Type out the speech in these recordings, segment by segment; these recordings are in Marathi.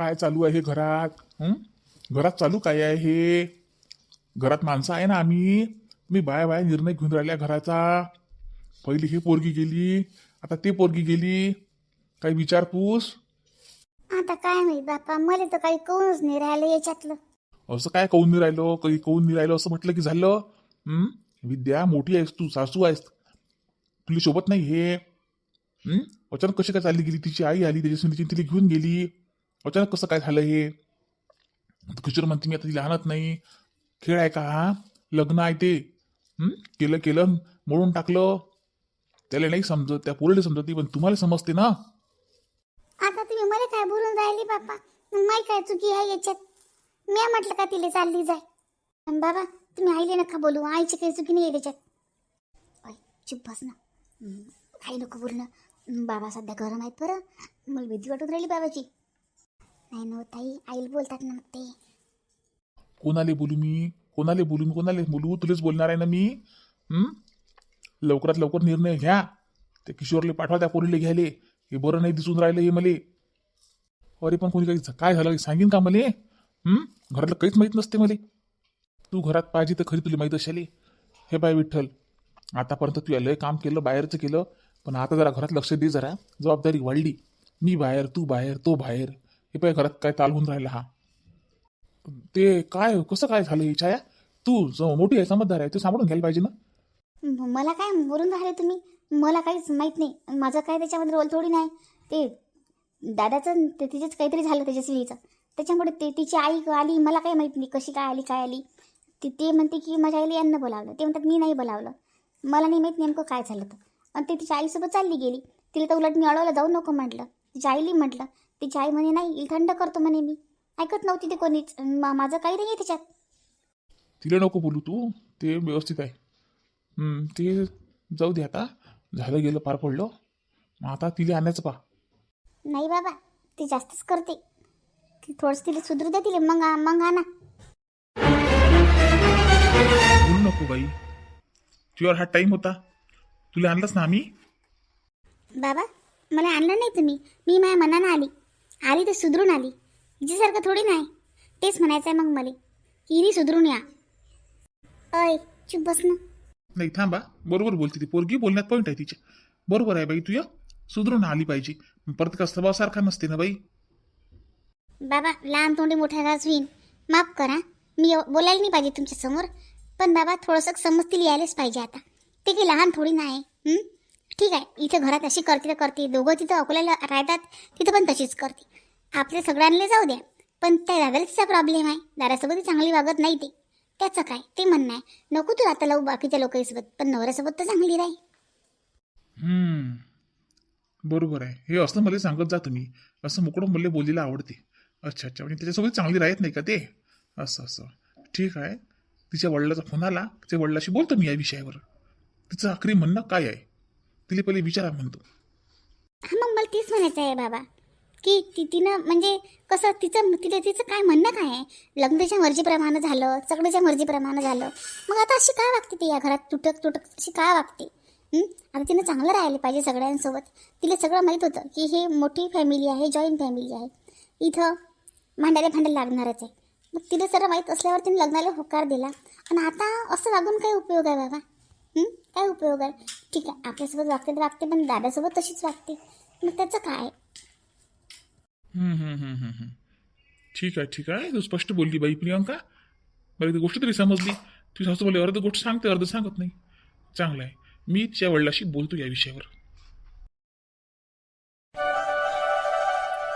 काय चालू आहे घरात? हं? घरात चालू काय आहे हे? घरात माणसं आहे ना आम्ही. मी बाय बाय निर्णय घेऊन राहिल्या घराचा. पहिली ही पोरगी गेली. आता ते पोरगी गेली. काही विचारपूस? आता काय माहीत बापा मला तर काही कळूनच नाही राहिलं याच्यातलं. असं काय कौन नाही राहिलो? काही कौन नाही राहिलो असं म्हटलं की झालं? हं? विद्या मोठी आहेस तू सासू आहेस. तुला सोबत नाही हे. हं? अचानक कशी काय चालली गेली? तिची आई आली त्याची सुनीची तिला घेऊन गेली. अचानक कसं काय झालं हे? किशोर म्हणते मी आता ती आणत नाही. खेळ आहे का हा? लग्न आहे ते. केलं केलं. मोडून टाकलं. त्याला नाही समजत त्या पोरीला समजत पण तुम्हाला समजते ना. आता तुम्ही मला काय बोलून राहिली बापा माही काय चुकी आहे याच्यात? मी म्हटलं का तिला चालली जाय? पण बाबा तुम्ही आईले नका बोलू. आईची काही चुकी नाही आहे त्याच्यात. ओय, चुप बस ना. काही नको बोलणं. बाबा सध्या गरम आहेत बरं. मला भीती वाटून राहिली बाबाची. नाही नव ताई आईला बोलतात ना मग ते. कोणाले बोलू मी? कोणाले बोलू मी? कोणाले बोलू? तुलेच बोलणार आहे ना मी? हं? लवकरात लवकर निर्णय घ्या. ते किशोरले पाठवा त्या पोरीले घ्यायले. हे बरं नाही दिसून राहिलं हे मले. अरे पण कोणी काही काय झालं? सांगेन का मले? हं? घरातलं काहीच माहीत नसते मले. तू घरात पाहिजे तर खरी तुला माहीत असाली हे बाय विठ्ठल आतापर्यंत तू लय काम केलं बाहेरचं केलं. पण आता जरा घरात लक्ष दे जरा. जबाबदारी वाढली. मी बाहेर तू बाहेर तो बाहेर. हे पाय घरात काय ताल होऊन राहिला हा. ते काय कसं काय झालं ही छाया? तू जो मोठी आहे समजदार आहे तू सांभाळून घ्यायला पाहिजे ना. म- मला काय बोलून राहिले तुम्ही? मला काहीच माहीत नाही. माझं काय त्याच्यामध्ये रोल थोडी नाही. ते दादाचं ते तिचेच काहीतरी झालं त्याच्या स्त्रीचं त्याच्यामुळे ते तिची आई आली मला काही माहीत नाही कशी काय आली काय आली. ती ते म्हणते की माझ्या आईला यांना बोलावलं. ते म्हणतात मी नाही बोलावलं. मला नाही माहीत नेमकं काय झालं तर आणि ते तिच्या आईसोबत चालली गेली. तिला तर उलट मी अडवलं जाऊ नको म्हटलं. तिच्या आईली म्हटलं तिची आई म्हणे नाही थंड करतो म्हणे मी. ऐकत नव्हती ते कोणीच. मा- माझं काही नाही त्याच्यात तिला नको बोलू तू. ते व्यवस्थित आहे. ते जाऊ दे आता. झालं गेलं पार पडलं. मग आता तिला आणायचं पा. नाही बाबा ती जास्तच करते. ती थोडंसं तिला सुधरू द्या तिला. मग आ- मग आणा. बोलू नको बाई. तुझ्यावर हा टाईम होता. तुला आणलंच ना आम्ही? बाबा मला आणलं नाही तुम्ही. मी माझ्या मनानं आली. आली तर सुधरून आली. हिच्यासारखं थोडी नाही. तेच म्हणायचं आहे मग मला. हिरी सुधरून या. अय चुप बस ना. नाही थांबा. बरोबर बोलते ती. पोरगी बोलण्यात पॉईंट आहे तिच्या बरोबर आहे बाई तुझ्या सुधरून आली पाहिजे. परत का स्वभाव सारखा नसते ना बाई? बाबा लहान तोंडी मोठ्या घास होईन. माफ करा. मी बोलायला नाही पाहिजे तुमच्यासमोर पण बाबा थोडंसं समजतील यायलाच पाहिजे आता. ते काही लहान थोडी नाही हं? ठीक आहे इथं घरात अशी करते तर करते दोघं तिथं अकोल्याला राहतात तिथं पण तशीच करते. आपल्या सगळ्यांना जाऊ द्या पण त्या दादाला तिचा प्रॉब्लेम आहे दारासोबत चांगली वागत नाही ते. त्याचं काय ते म्हणणं आहे. नको तू आता लावू बाकीच्या लोकांसोबत पण नवऱ्यासोबत तर चांगली राही हम्म बरोबर आहे. हे असं मला सांगत जा तुम्ही. असं मुकडं मला बोलीला आवडते. अच्छा अच्छा म्हणजे त्याच्यासोबत चांगली राहत नाही का ते? असं असं. ठीक आहे. तिच्या वडिलाचा फोन आला. तिच्या वडिलाशी बोलतो मी या विषयावर. तिचं आखरी म्हणणं काय आहे? तिला पहिले विचारा म्हणतो. हा मग मला तेच म्हणायचं आहे बाबा. की ती तिनं म्हणजे कसं तिचं तिला तिचं काय म्हणणं काय आहे? लग्नाच्या मर्जीप्रमाणे झालं सगळ्याच्या मर्जीप्रमाणे झालं. मग आता अशी काय वागते ती या घरात? तुटक तुटक अशी काय वागते? आता तिनं चांगलं राहिलं पाहिजे सगळ्यांसोबत. तिला सगळं माहीत होतं की हे मोठी फॅमिली आहे जॉईंट फॅमिली आहे. इथं भांडायला भांडायला लागणारच आहे. मग तिला सगळं माहीत असल्यावर तिने लग्नाला होकार दिला. आणि आता असं वागून काय उपयोग आहे बाबा? काय उपयोग आहे? ठीक आहे आपल्यासोबत वागते तर वागते पण दादासोबत तशीच वागते. मग त्याचं काय? हम्म, हम्म, हम्म, हम्म, हम्म. ठीक आहे ठीक आहे. तू स्पष्ट बोलली बाई प्रियंका. बरं ती गोष्ट तरी समजली. तुझी सासू बोलली अर्ध गोष्ट सांगते अर्ध सांगत नाही. चांगलं आहे. मी तिच्या वडिलाशी बोलतो या विषयावर.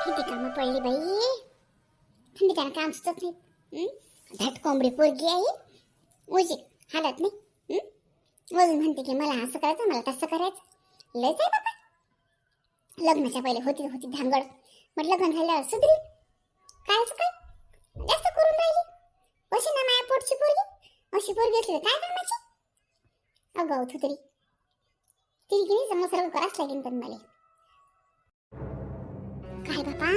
किती कामं पडली बाई. काम सुचत नाही धट कोंबडी पोरगी आहे. ओजी हालत नाही? अजून म्हणते की मला असं करायचं मला तसं करायचं. लयच आहे बाबा. लग्नाच्या पहिले होती होती धांगड. मग लग्न झाल्यावर सुधरी. कायच काय जास्त करून राहिली. अशी ना माया पोटची पोरगी. अशी पोरगी असली काय कामाची? अगं होतो तरी तिने की नाही सर्व करावंच लागेल पण मला. काय बापा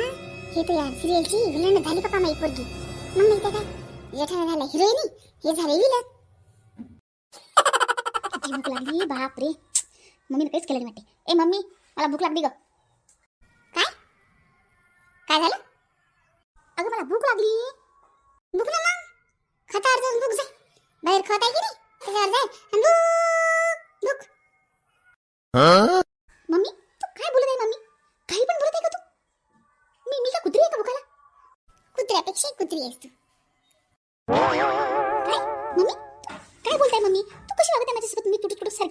हे तर या सिरियलची विलन झाली बापा माई पोरगी. मग नाही काय जेठाला झालं हिरोईनी. हे झाले विलन किती भूक लागली बापरे मम्मीने काहीच केलं नाही वाटते ए मम्मी मला भूक लागली ग काय काय झालं अगं मला भूक लागली भूक ना मग खतावर जाऊन भूक जाय बाहेर खत आहे की नाही त्याच्यावर जाय भूक भूक मम्मी तू काय बोलत आहे मम्मी काही पण बोलत आहे का तू मी मी का कुत्री आहे का भुकाला कुत्र्यापेक्षा कुत्री आहेस तू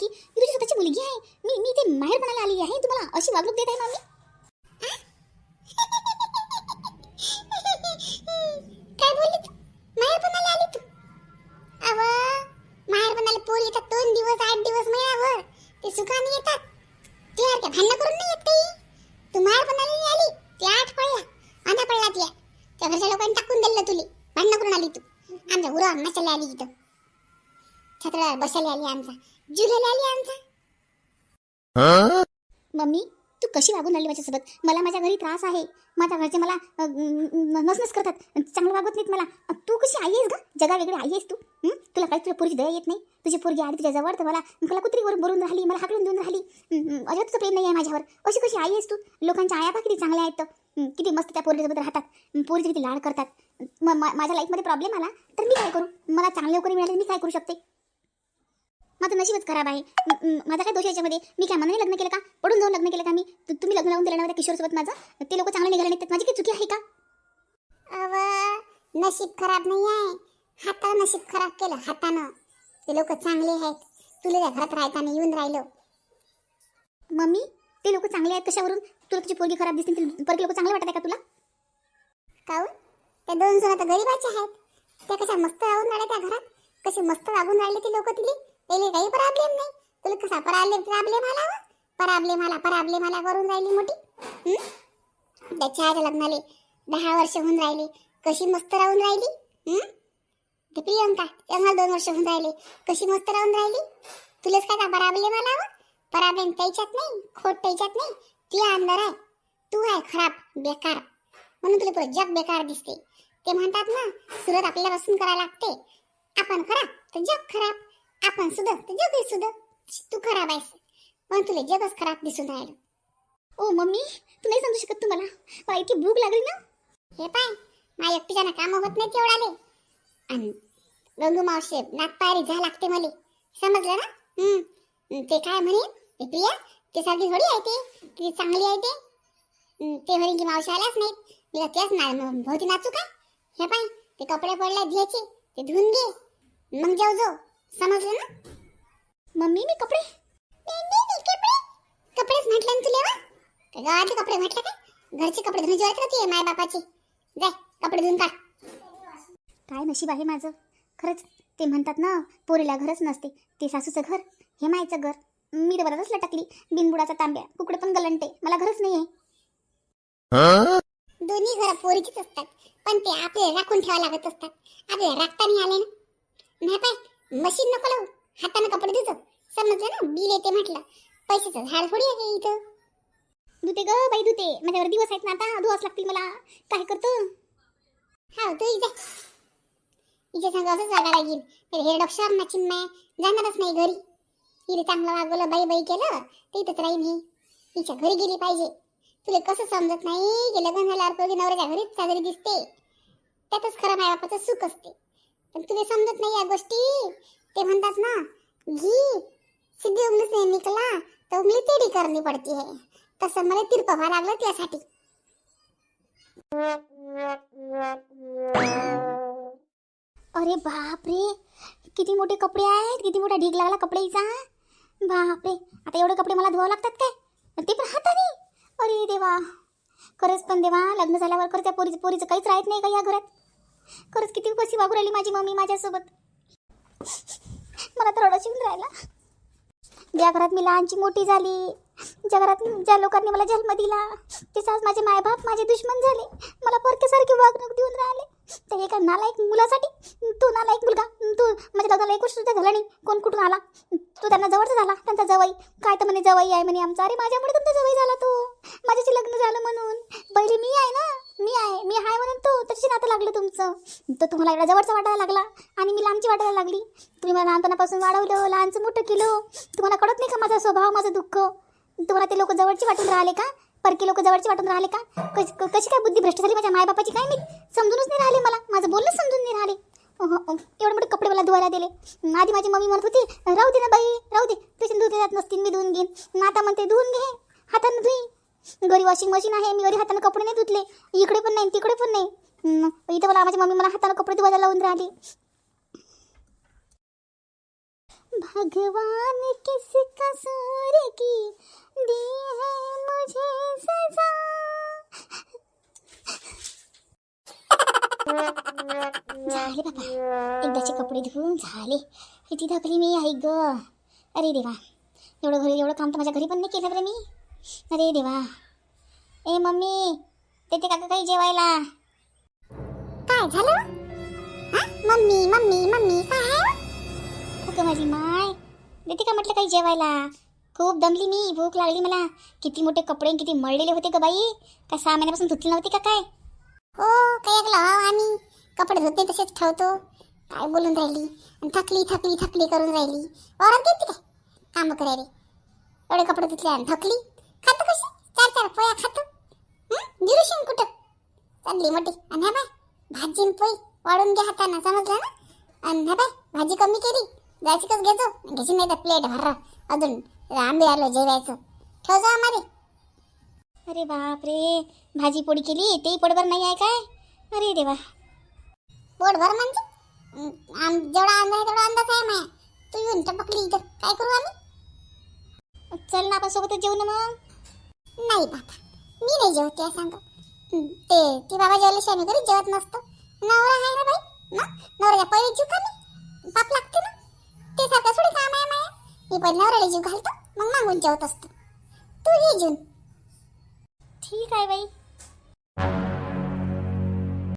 की मी तुझी स्वतःची मुलगी आहे. मी मी ते माहेरपणाला आली आहे. तुम्हाला अशी वागणूक देत आहे मम्मी काय बोलली तू? माहेरपणाला आली तू? अव माहेरपणाला पोर येतात दोन दिवस आठ दिवस महिनाभर ते सुखाने येतात. ते यार काय भांडणं करून नाही येत काही? तू माहेरपणाला नाही आली ते आठ पडला आधा पडला त्या त्या घरच्या लोकांनी टाकून दिलं तुले. भांडणं करून आली तू. आमच्या उरा नशाला आली इथं. छत्र बसायला आली आमचा. जुल्याला आली आमचा. मम्मी तू कशी वागून राहिली माझ्यासोबत? मला माझ्या घरी त्रास आहे. माझ्या घरचे मला नसनस करतात. चांगलं वागत नाहीत मला. तू कशी आई आहेस ग? जगा वेगळी आई आहेस तू? तुला काही तुझ्या पोरीची दया येत नाही? तुझी पोरगी आली तुझ्या जवळ तर मला मला कुत्रीवर बोलून राहिली मला हाकलून देऊन राहिली. अजिबात तुझं प्रेम नाही आहे माझ्यावर. अशी कशी आई आहेस तू? लोकांच्या आया किती चांगल्या आहेत तर. किती मस्त त्या पोरीसोबत राहतात. पोरीचे किती लाड करतात. माझ्या लाईफमध्ये प्रॉब्लेम आला तर मी काय करू? मला चांगले नोकरी मिळाली मी काय करू शकते? माझं नशीबच खराब आहे. माझा काय दोष याच्यामध्ये? मी काय मनाने लग्न केलं का? पडून जाऊन लग्न केलं का मी? तुम्ही लग्न लावून दिलं ना किशोरसोबत माझं? ते लोक चांगले निघाले नाही त्यात माझी काही चुकी आहे का? अव नशीब खराब नाही आहे हातानं नशीब खराब केलं हातानं. ते लोक चांगले आहेत. तुला त्या घरात राहताना येऊन राहिलं. मम्मी ते लोक चांगले आहेत कशावरून? तुला तुझी पोरगी खराब दिसते परत लोक चांगले वाटत आहे का तुला? काऊन? त्या दोन जण तर गरीबाचे आहेत. त्या कशा मस्त राहून राहिल्या त्या घरात? कसे मस्त वागून राहिले ते लोक तिले? त्याला काही प्रॉब्लेम नाही. तुला कसा प्रॉब्लेम प्रॉब्लेम आला व? प्रॉब्लेम आला प्रॉब्लेम आला करून राहिली मोठी. त्याच्या आज लग्नाले दहा वर्ष होऊन राहिले. कशी मस्त राहून राहिली? ते प्रियंका त्यांना दोन वर्ष होऊन राहिले. कशी मस्त राहून राहिली? तुलाच काय का प्रॉब्लेम आला प्रॉब्लेम त्याच्यात नाही खोट त्याच्यात नाही. ती अंदर आहे. तू आहे खराब बेकार. म्हणून तुला पुरं जग बेकार दिसते. ते म्हणतात ना सुरत आपल्यापासून करायला लागते. आपण खराब तर जग खराब. आपण सुध तर जगही सुध तू खराब आहेस. पण तुला जगच खराब दिसून राहिलं. ओ मम्मी तू नाही समजू शकत तुम्हाला. मला इतकी भूक लागली ना. हे पाय माझ्या एकटीच्यानं कामं होत नाही तेवढाले आणि गंगू मावशे नागपायरी जा लागते मला. समजलं ना? हम्म. ते काय म्हणे? ते प्रिया ते सारखी थोडी आहे ते. ती चांगली आहे ते. ते म्हणे की मावशी आल्याच नाहीत. मी का त्याच ना भोवती नाचू का हे पाय ते कपडे पडले घ्यायचे ते धुवून घे. मग जाऊ जाऊ समजलं ना? मम्मी मी कपडे कपडे. कपडेच म्हटलं ना तुला गावातले कपडे म्हटलं काय? घरचे कपडे धुणे जेवायचं का ते माय बापाचे? जाय कपडे धुवून काढ. काय नशीब आहे माझं? खरंच ते म्हणतात ना पोरीला घरच नसते ते सासूचं घर हे मायचं घर. मी तर बरोबरच लटकली बिनबुडाचा तांब्या कुकडे पण गलंटे मला घरच नाही आहे दोन्ही घर पोरीचीच असतात पण ते आपल्याला राखून ठेवा लागत असतात. आपल्याला राखता नाही आले ना. नाही पाय मशीन नको लावू. हाताने कपडे धुतो. समजलं ना? बिल येते म्हटलं. पैशाचं झाड थोडी आहे इथं. धुते ग बाई धुते. माझ्यावर दिवस आहेत ना आता. धुवाच लागतील मला. काय करतो? हा तू इथे इथे सांग असंच वागायला लागेल. हे डॉक्टर ना चिन्मय जाणारच नाही घरी. हिने चांगलं वागवलं बाई बाई केलं ते इथंच राहीन ही. हिच्या घरी गेली पाहिजे. तुला कसं समजत नाही? की लग्न झाल्यावर पोरगी नवऱ्याच्या घरीच साजरी दिसते. त्यातच खरं माय बापाचं सुख असते. तुला समजत नाही या गोष्टी. ते म्हणतात ना घी सिद्धी उमलीच नाही निकला तर उमली तेडी करणी पडती है. तसं मला तीर व्हावं लागलं त्यासाठी. अरे बापरे किती मोठे कपडे आहेत किती मोठा ढीग लागला कपड्याचा बापरे आता एवढे कपडे मला धुवावं लागतात काय? ते पण हाताने? अरे देवा खरंच पण देवा लग्न झाल्यावर खरं त्या पोरीचं पोरीचं काहीच राहत नाही का या घरात? खरंच किती कशी वागू राहिली माझी मम्मी माझ्यासोबत? मला तर रडच येऊन राहिला. ज्या घरात मी लहानची मोठी झाली ज्या घरात ज्या लोकांनी मला जन्म दिला तेच आज माझे मायबाप माझे दुश्मन झाले. मला परक्यासारखे वागणूक देऊन राहिले. तर एका नालायक मुलासाठी तू नालायक मुलगा तू माझ्या लग्नाला एक वर्ष सुद्धा झाला नाही. कोण कुठून आला? तू त्यांना जवळचा झाला त्यांचा जवई. काय तर म्हणे जवाई आहे म्हणे आमचा. अरे माझ्यामुळे तुमचा जवाई झाला तो. माझ्याशी लग्न झालं म्हणून. पहिले मी आहे ना? मी आहे. मी आहे म्हणून त्याच्याशी नातं लागलं तुमचं. तर तुम्हाला एवढा जवळचा वाटायला लागला. आणि मी लांबची वाटायला लागली. तुम्ही मला लहानपणापासून वाढवलं लहानचं मोठं केलं. तुम्हाला कळत नाही का माझा स्वभाव माझं दुःख? तुम्हाला ते लोक जवळचे वाटून राहिले का? परकी लोक जवळचे वाटून राहिले का? कशी कशी काय बुद्धी भ्रष्ट झाली माझ्या मायबापाची? काय मी समजूनच नाही राहिले मला. माझं बोलणं समजून नाही राहिले. एवढे मोठे कपडे मला धुवायला दिले. आधी माझी मम्मी म्हणत होती राहू दे ना बाई राहू दे. तुझी धुते जात नसतील मी धुवून घेईन. मग आता म्हणते धुवून घे हातानं धुई. घरी वॉशिंग मशीन आहे मी घरी हातानं कपडे नाही धुतले. इकडे पण नाही तिकडे पण नाही. इथं मला माझी मम्मी मला हाताला कपडे धुवायला लावून राहिली. भगवान किस कसूर की दी है मुझे सजा. झाले बाबा. एकदाचे कपडे धुवून झाले. किती थकली मी आई ग. अरे देवा. एवढं घरी एवढं काम तर माझ्या घरी पण नाही केलं बरं मी. अरे देवा. ए मम्मी तेथे का काही जेवायला. काय झालं मम्मी मम्मी मम्मी काय ओके माझी माय. देते का म्हटलं काही जेवायला. खूप दमली मी भूक लागली मला. किती मोठे कपडे आणि किती मळलेले होते का बाई. का सहा महिन्यापासून धुतले नव्हते का काय? हो काय ऐकलं हो आम्ही. कपडे धुत नाही तसेच ठेवतो. काय बोलून राहिली? आणि थकली थकली थकली करून राहिली. औरत घेते काय? काम करायला. एवढे कपडे धुतले आणि थकली. खातो कशी? चार चार पोया खातं. गिरुशिन कुठं? चालली मोठी. आणि हा बाय. भाजी पोळी वाढून घ्या हातानं समजलं ना? आणि हा बाय भाजी कमी केली जायची कस घेतो घेशील नाही तर प्लेट भर. अजून आंबे आलो जेवायचं. ठेव जा आम्हाला अरे बाप रे भाजी पोळी केली तेही पोटभर नाही आहे काय? अरे देवा. पोटभर म्हणजे? जेवढा अंदाज आहे तेवढा अंदाज आहे माया. तू येऊन टपकली इथं. काय करू आम्ही? चल ना आपण सोबतच जेवू ना मग. नाही बाबा मी नाही जेवत त्या सांग. हं, ते ती बाबा जेवल्याशिवाय आम्ही घरी जेवत नसतो. नवरा आहे ना बाई? ना नवऱ्याच्या पहिले जीव कमी पाप लागते ना? ते सारखं थोडी काम आहे माया. मी पहिले नवऱ्याला जीव घालतो मग मागून जेवत असतो. तू ये जेवून ठीक आहे बाई.